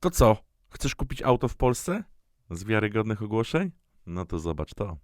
To co? Chcesz kupić auto w Polsce? Z wiarygodnych ogłoszeń? No to zobacz to.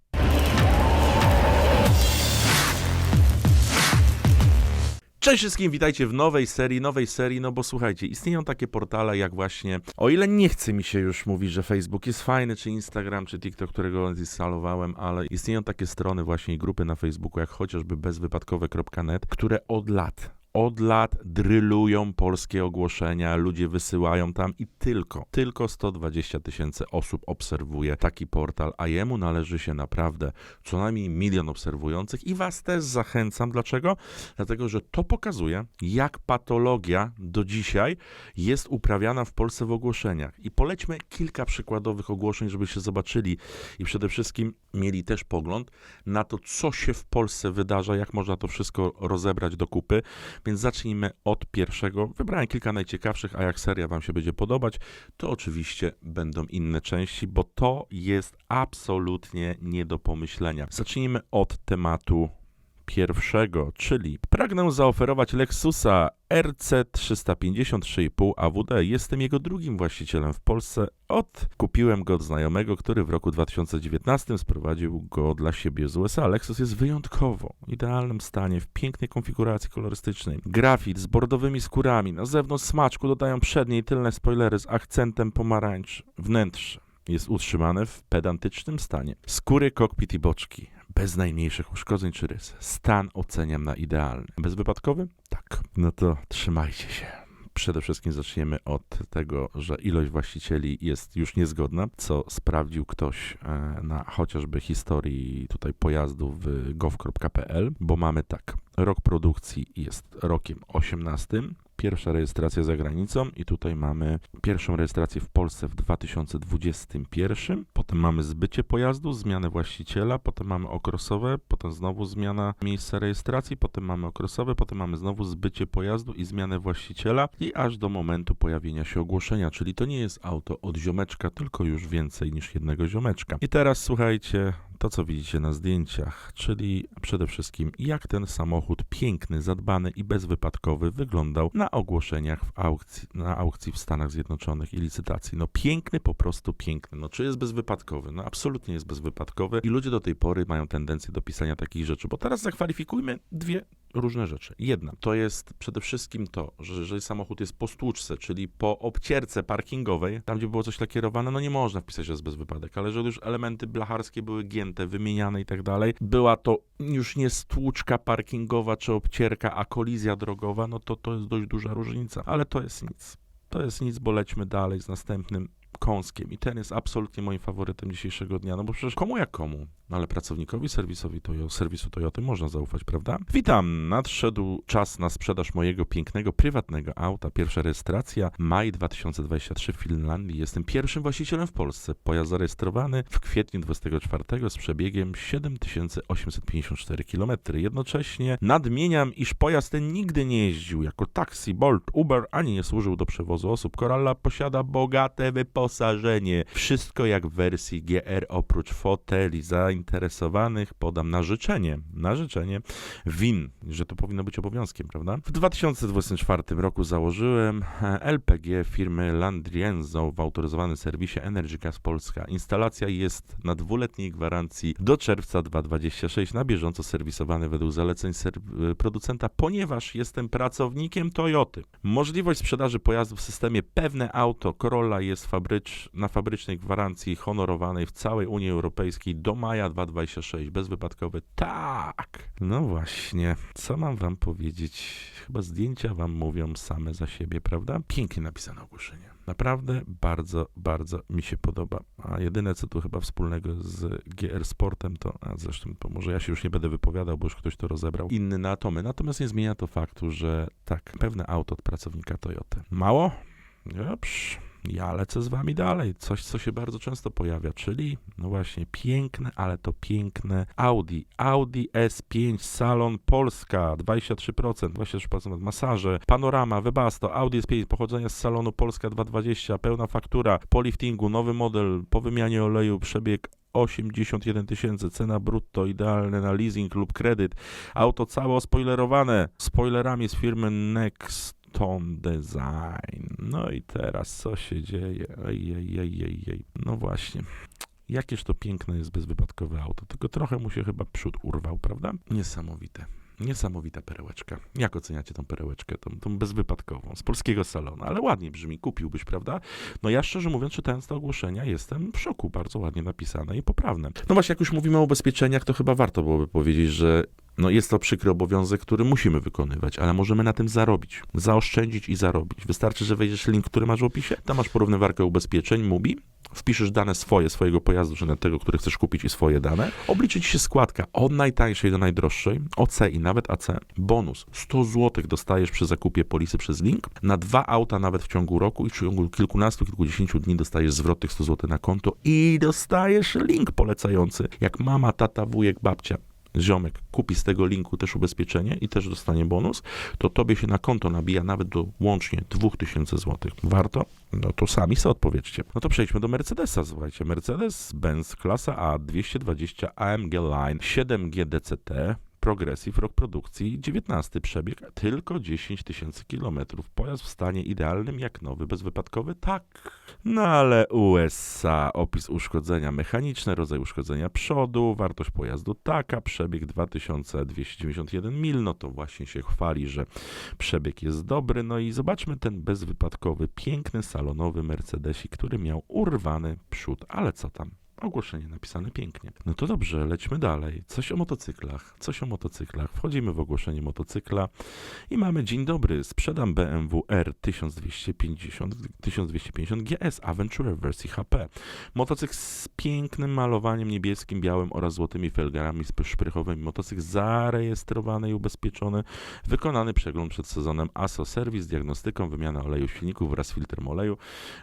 Cześć wszystkim, witajcie w nowej serii, nowej serii, no bo słuchajcie, istnieją takie portale jak właśnie, o ile nie chce mi się już mówić, że Facebook jest fajny, czy Instagram, czy TikTok, którego zinstalowałem, ale istnieją takie strony właśnie i grupy na Facebooku, jak chociażby bezwypadkowe.net, które od lat, od lat drylują polskie ogłoszenia, ludzie wysyłają tam i tylko, tylko 120 tysięcy osób obserwuje taki portal, a jemu należy się naprawdę co najmniej milion obserwujących i was też zachęcam. Dlaczego? Dlatego, że to pokazuje, jak patologia do dzisiaj jest uprawiana w Polsce w ogłoszeniach. I polećmy kilka przykładowych ogłoszeń, żebyście zobaczyli i przede wszystkim mieli też pogląd na to, co się w Polsce wydarza, jak można to wszystko rozebrać do kupy. Więc zacznijmy od pierwszego. Wybrałem kilka najciekawszych, a jak seria Wam się będzie podobać, to oczywiście będą inne części, bo to jest absolutnie nie do pomyślenia. Zacznijmy od tematu pierwszego, czyli pragnę zaoferować Lexusa RC 353,5 AWD. Jestem jego drugim właścicielem w Polsce. Odkupiłem go od znajomego, który w roku 2019 sprowadził go dla siebie z USA. Lexus jest wyjątkowo w idealnym stanie, w pięknej konfiguracji kolorystycznej. Grafit z bordowymi skórami. Na zewnątrz smaczku dodają przednie i tylne spoilery z akcentem pomarańcz. Wnętrze jest utrzymane w pedantycznym stanie. Skóry, kokpit i boczki. Bez najmniejszych uszkodzeń czy rys. Stan oceniam na idealny. Bezwypadkowy? Tak. No to trzymajcie się. Przede wszystkim zaczniemy od tego, że ilość właścicieli jest już niezgodna, co sprawdził ktoś e, na chociażby historii tutaj pojazdu w gov.pl, bo mamy tak, rok produkcji jest rokiem 18, pierwsza rejestracja za granicą i tutaj mamy pierwszą rejestrację w Polsce w 2021, potem mamy zbycie pojazdu, zmianę właściciela, potem mamy okresowe, potem znowu zmiana miejsca rejestracji, potem mamy okresowe, potem mamy znowu zbycie pojazdu i zmianę właściciela i aż do momentu pojawienia się ogłoszenia, czyli to nie jest auto od ziomeczka, tylko już więcej niż jednego ziomeczka. I teraz słuchajcie, to, co widzicie na zdjęciach, czyli przede wszystkim jak ten samochód piękny, zadbany i bezwypadkowy wyglądał na ogłoszeniach w aukcji, na aukcji w Stanach Zjednoczonych i licytacji. No piękny, po prostu piękny. No czy jest bezwypadkowy? No absolutnie jest bezwypadkowy i ludzie do tej pory mają tendencję do pisania takich rzeczy, bo teraz zakwalifikujmy dwie różne rzeczy. Jedna to jest przede wszystkim to, że jeżeli samochód jest po stłuczce, czyli po obcierce parkingowej, tam gdzie było coś lakierowane, no nie można wpisać, że jest bez wypadek, ale że już elementy blacharskie były gięte, wymieniane i tak dalej, była to już nie stłuczka parkingowa czy obcierka, a kolizja drogowa, no to to jest dość duża różnica, ale to jest nic. To jest nic, bo lećmy dalej z następnym kąskiem i ten jest absolutnie moim faworytem dzisiejszego dnia, no bo przecież komu jak komu, no ale pracownikowi serwisowi Toyo, serwisu Toyoty można zaufać, prawda? Witam, nadszedł czas na sprzedaż mojego pięknego, prywatnego auta. Pierwsza rejestracja, maj 2023 w Finlandii. Jestem pierwszym właścicielem w Polsce. Pojazd zarejestrowany w kwietniu 24 z przebiegiem 7854 km. Jednocześnie nadmieniam, iż pojazd ten nigdy nie jeździł jako taksi, Bolt, Uber, ani nie służył do przewozu osób. Coralla posiada bogate wyposażenie. Wszystko jak w wersji GR oprócz foteli zainteresowanych podam na życzenie, na życzenie WIN, że to powinno być obowiązkiem, prawda? W 2024 roku założyłem e, LPG firmy Landrienzo w autoryzowanym serwisie Energy Gas Polska. Instalacja jest na dwuletniej gwarancji do czerwca 2026 na bieżąco serwisowany według zaleceń ser- producenta, ponieważ jestem pracownikiem Toyoty. Możliwość sprzedaży pojazdu w systemie pewne auto Corolla jest fabrycz, na fabrycznej gwarancji honorowanej w całej Unii Europejskiej do maja 2026. Bezwypadkowy. Tak! No właśnie. Co mam wam powiedzieć? Chyba zdjęcia wam mówią same za siebie, prawda? Pięknie napisane ogłoszenie. Naprawdę bardzo, bardzo mi się podoba. A jedyne, co tu chyba wspólnego z GR Sportem, to a zresztą to może ja się już nie będę wypowiadał, bo już ktoś to rozebrał. Inny na atomy. Natomiast nie zmienia to faktu, że tak, pewne auto od pracownika Toyoty. Mało? Dobrze. Ja lecę z wami dalej. Coś, co się bardzo często pojawia, czyli no właśnie piękne, ale to piękne Audi. Audi S5 Salon Polska 23%, 23% masaże, panorama, Webasto, Audi S5 pochodzenia z salonu Polska 220, pełna faktura, po liftingu, nowy model, po wymianie oleju, przebieg 81 tysięcy, cena brutto, idealne na leasing lub kredyt. Auto całe ospoilerowane, spoilerami z firmy Next Ton Design. No i teraz co się dzieje? Ej, ej, ej, ej, ej. No właśnie. Jakież to piękne jest bezwypadkowe auto, tylko trochę mu się chyba przód urwał, prawda? Niesamowite. Niesamowita perełeczka. Jak oceniacie tą perełeczkę, tą, tą bezwypadkową, z polskiego salonu? Ale ładnie brzmi, kupiłbyś, prawda? No ja szczerze mówiąc, czytając te ogłoszenia, jestem w szoku, bardzo ładnie napisane i poprawne. No właśnie, jak już mówimy o ubezpieczeniach, to chyba warto byłoby powiedzieć, że no jest to przykry obowiązek, który musimy wykonywać, ale możemy na tym zarobić, zaoszczędzić i zarobić. Wystarczy, że wejdziesz link, który masz w opisie, tam masz porównywarkę ubezpieczeń, MUBI, wpiszesz dane swoje, swojego pojazdu, czy nawet tego, który chcesz kupić i swoje dane, obliczy ci się składka od najtańszej do najdroższej, OC i nawet AC, bonus 100 zł dostajesz przy zakupie polisy przez link, na dwa auta nawet w ciągu roku i w ciągu kilkunastu, kilkudziesięciu dni dostajesz zwrot tych 100 zł na konto i dostajesz link polecający, jak mama, tata, wujek, babcia ziomek kupi z tego linku też ubezpieczenie i też dostanie bonus, to tobie się na konto nabija nawet do łącznie 2000 zł. Warto? No to sami sobie odpowiedzcie. No to przejdźmy do Mercedesa, słuchajcie. Mercedes-Benz klasa A 220 AMG Line 7G DCT Progressive, rok produkcji, 19 przebieg, tylko 10 tysięcy kilometrów. Pojazd w stanie idealnym jak nowy, bezwypadkowy? Tak. No ale USA, opis uszkodzenia mechaniczne, rodzaj uszkodzenia przodu, wartość pojazdu taka, przebieg 2291 mil, no to właśnie się chwali, że przebieg jest dobry. No i zobaczmy ten bezwypadkowy, piękny, salonowy Mercedesik, który miał urwany przód, ale co tam? Ogłoszenie napisane pięknie. No to dobrze, lećmy dalej. Coś o motocyklach, coś o motocyklach. Wchodzimy w ogłoszenie motocykla i mamy dzień dobry. Sprzedam BMW R 1250, 1250 GS Aventure wersji HP. Motocykl z pięknym malowaniem niebieskim, białym oraz złotymi felgarami szprychowymi. Motocykl zarejestrowany i ubezpieczony. Wykonany przegląd przed sezonem ASO Service, diagnostyką, wymiana oleju silników wraz z filtrem oleju,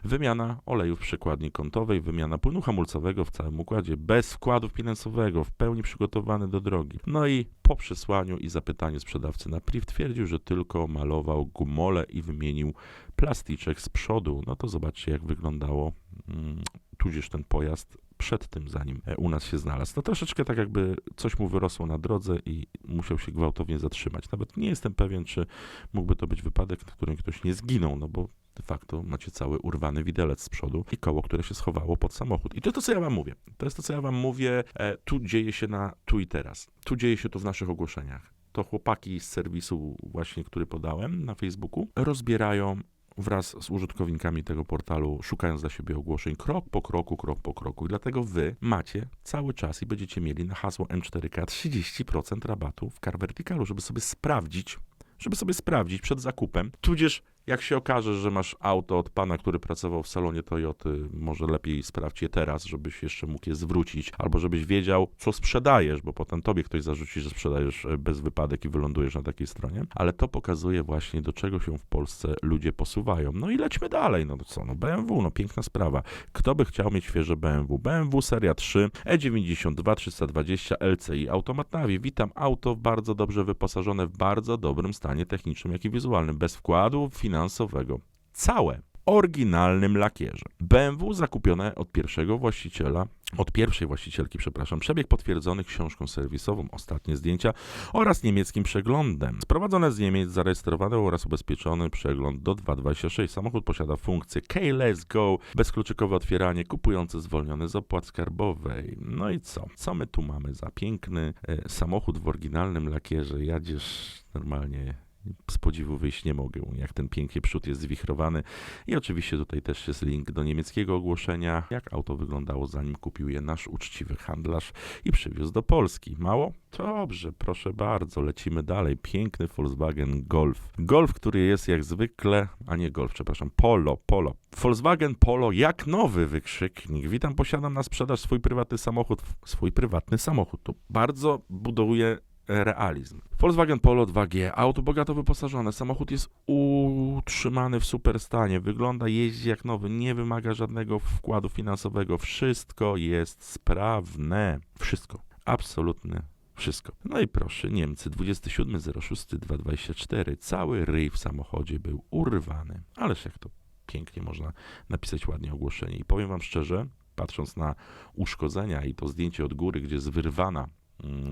wymiana oleju w przekładni kątowej, wymiana płynu hamulcowego w całym układzie, bez wkładu finansowego, w pełni przygotowany do drogi. No i po przesłaniu i zapytaniu sprzedawcy na priv twierdził, że tylko malował gumole i wymienił plasticzek z przodu. No to zobaczcie, jak wyglądało mm, tudzież ten pojazd przed tym, zanim e, u nas się znalazł. No troszeczkę tak jakby coś mu wyrosło na drodze i musiał się gwałtownie zatrzymać. Nawet nie jestem pewien, czy mógłby to być wypadek, w którym ktoś nie zginął, no bo de facto macie cały urwany widelec z przodu i koło, które się schowało pod samochód. I to jest to, co ja wam mówię. To jest to, co ja wam mówię. E, tu dzieje się na tu i teraz. Tu dzieje się to w naszych ogłoszeniach. To chłopaki z serwisu właśnie, który podałem na Facebooku, rozbierają wraz z użytkownikami tego portalu, szukając dla siebie ogłoszeń, krok po kroku, krok po kroku. I dlatego wy macie cały czas i będziecie mieli na hasło M4K 30% rabatu w Car Verticalu, żeby sobie sprawdzić, żeby sobie sprawdzić przed zakupem, tudzież jak się okaże, że masz auto od pana, który pracował w salonie Toyoty, może lepiej sprawdź je teraz, żebyś jeszcze mógł je zwrócić, albo żebyś wiedział, co sprzedajesz, bo potem tobie ktoś zarzuci, że sprzedajesz e, bez wypadek i wylądujesz na takiej stronie. Ale to pokazuje właśnie, do czego się w Polsce ludzie posuwają. No i lećmy dalej. No to co, no BMW, no piękna sprawa. Kto by chciał mieć świeże BMW? BMW seria 3, E92 320 LCI, automat Navi. Witam, auto bardzo dobrze wyposażone, w bardzo dobrym stanie technicznym, jak i wizualnym, bez wkładu, finansowego. Całe oryginalnym lakierze. BMW zakupione od pierwszego właściciela, od pierwszej właścicielki, przepraszam, przebieg potwierdzony książką serwisową, ostatnie zdjęcia oraz niemieckim przeglądem. Sprowadzone z Niemiec, zarejestrowany oraz ubezpieczony przegląd do 226. Samochód posiada funkcję K-Let's Go, bezkluczykowe otwieranie, kupujący zwolniony z opłat skarbowej. No i co? Co my tu mamy za piękny e, samochód w oryginalnym lakierze? Jadziesz normalnie z podziwu wyjść nie mogę, jak ten pięknie przód jest zwichrowany. I oczywiście tutaj też jest link do niemieckiego ogłoszenia, jak auto wyglądało zanim kupił je nasz uczciwy handlarz i przywiózł do Polski. Mało? Dobrze, proszę bardzo, lecimy dalej. Piękny Volkswagen Golf. Golf, który jest jak zwykle, a nie Golf, przepraszam, Polo, Polo. Volkswagen Polo jak nowy wykrzyknik. Witam, posiadam na sprzedaż swój prywatny samochód. Swój prywatny samochód. To bardzo buduje realizm. Volkswagen Polo 2G, auto bogato wyposażone, samochód jest utrzymany w super stanie, wygląda, jeździ jak nowy, nie wymaga żadnego wkładu finansowego, wszystko jest sprawne, wszystko, absolutnie wszystko. No i proszę, Niemcy, 27.06.224, cały ryj w samochodzie był urwany, ależ jak to pięknie można napisać ładnie ogłoszenie i powiem wam szczerze, patrząc na uszkodzenia i to zdjęcie od góry, gdzie jest wyrwana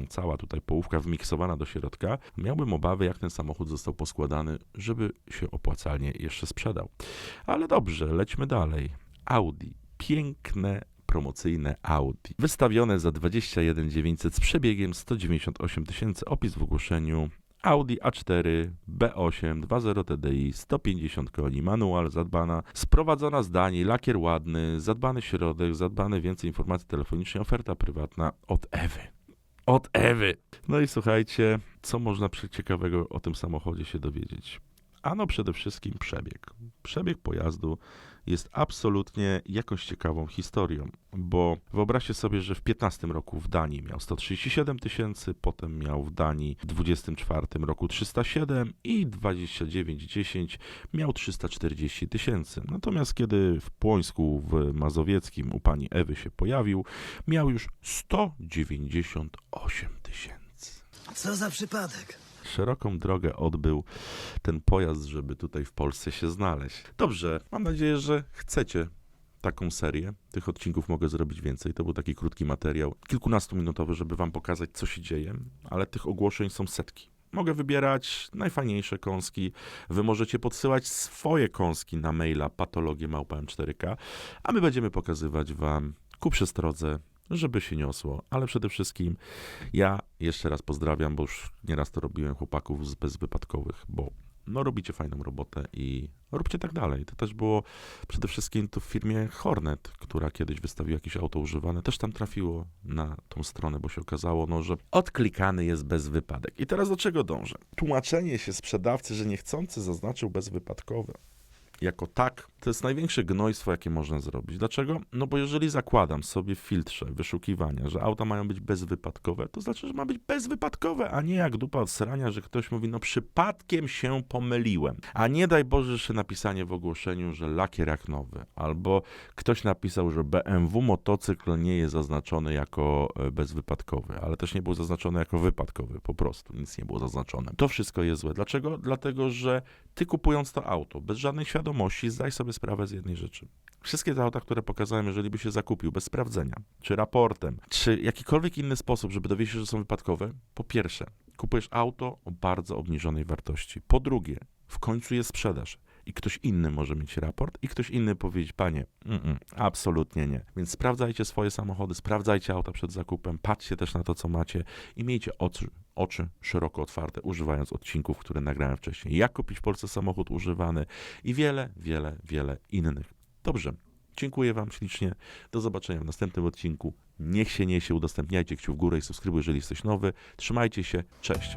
cała tutaj połówka wmiksowana do środka, miałbym obawy, jak ten samochód został poskładany, żeby się opłacalnie jeszcze sprzedał. Ale dobrze, lećmy dalej. Audi. Piękne promocyjne Audi. Wystawione za 21 900 z przebiegiem 198 tysięcy. Opis w ogłoszeniu. Audi A4 B8 2.0 TDI 150 koni, manual zadbana, sprowadzona z Danii, lakier ładny, zadbany środek, zadbane więcej informacji telefonicznej, oferta prywatna od Ewy. Od Ewy. No i słuchajcie, co można ciekawego o tym samochodzie się dowiedzieć? Ano przede wszystkim przebieg. Przebieg pojazdu jest absolutnie jakąś ciekawą historią, bo wyobraźcie sobie, że w 15 roku w Danii miał 137 tysięcy, potem miał w Danii w 24 roku 307 i 29-10 miał 340 tysięcy. Natomiast kiedy w Płońsku w Mazowieckim u pani Ewy się pojawił, miał już 198 tysięcy Co za przypadek? Szeroką drogę odbył ten pojazd, żeby tutaj w Polsce się znaleźć. Dobrze, mam nadzieję, że chcecie taką serię. Tych odcinków mogę zrobić więcej. To był taki krótki materiał, kilkunastominutowy, żeby wam pokazać, co się dzieje, ale tych ogłoszeń są setki. Mogę wybierać najfajniejsze kąski. Wy możecie podsyłać swoje kąski na maila patologiemałpm4k, a my będziemy pokazywać wam ku przestrodze, żeby się niosło. Ale przede wszystkim ja jeszcze raz pozdrawiam, bo już nieraz to robiłem chłopaków z bezwypadkowych, bo no robicie fajną robotę i róbcie tak dalej. To też było przede wszystkim tu w firmie Hornet, która kiedyś wystawiła jakieś auto używane, też tam trafiło na tą stronę, bo się okazało, no, że odklikany jest bez wypadek. I teraz do czego dążę? Tłumaczenie się sprzedawcy, że niechcący zaznaczył bezwypadkowe jako tak, to jest największe gnojstwo, jakie można zrobić. Dlaczego? No bo jeżeli zakładam sobie w filtrze wyszukiwania, że auta mają być bezwypadkowe, to znaczy, że ma być bezwypadkowe, a nie jak dupa od srania, że ktoś mówi, no przypadkiem się pomyliłem. A nie daj Boże jeszcze napisanie w ogłoszeniu, że lakier jak nowy, albo ktoś napisał, że BMW motocykl nie jest zaznaczony jako e, bezwypadkowy, ale też nie był zaznaczony jako wypadkowy, po prostu nic nie było zaznaczone. To wszystko jest złe. Dlaczego? Dlatego, że ty kupując to auto, bez żadnej świadomości, zdaj sobie sprawę z jednej rzeczy. Wszystkie te auta, które pokazałem, jeżeli by się zakupił bez sprawdzenia, czy raportem, czy jakikolwiek inny sposób, żeby dowiedzieć się, że są wypadkowe, po pierwsze, kupujesz auto o bardzo obniżonej wartości. Po drugie, w końcu je sprzedasz. I ktoś inny może mieć raport, i ktoś inny powiedzieć, panie, mm, absolutnie nie. Więc sprawdzajcie swoje samochody, sprawdzajcie auta przed zakupem, patrzcie też na to, co macie i miejcie oczy, oczy szeroko otwarte, używając odcinków, które nagrałem wcześniej. Jak kupić w Polsce samochód używany i wiele, wiele, wiele innych. Dobrze. Dziękuję Wam ślicznie. Do zobaczenia w następnym odcinku. Niech się niesie, udostępniajcie kciuk w górę i subskrybuj, jeżeli jesteś nowy. Trzymajcie się. Cześć.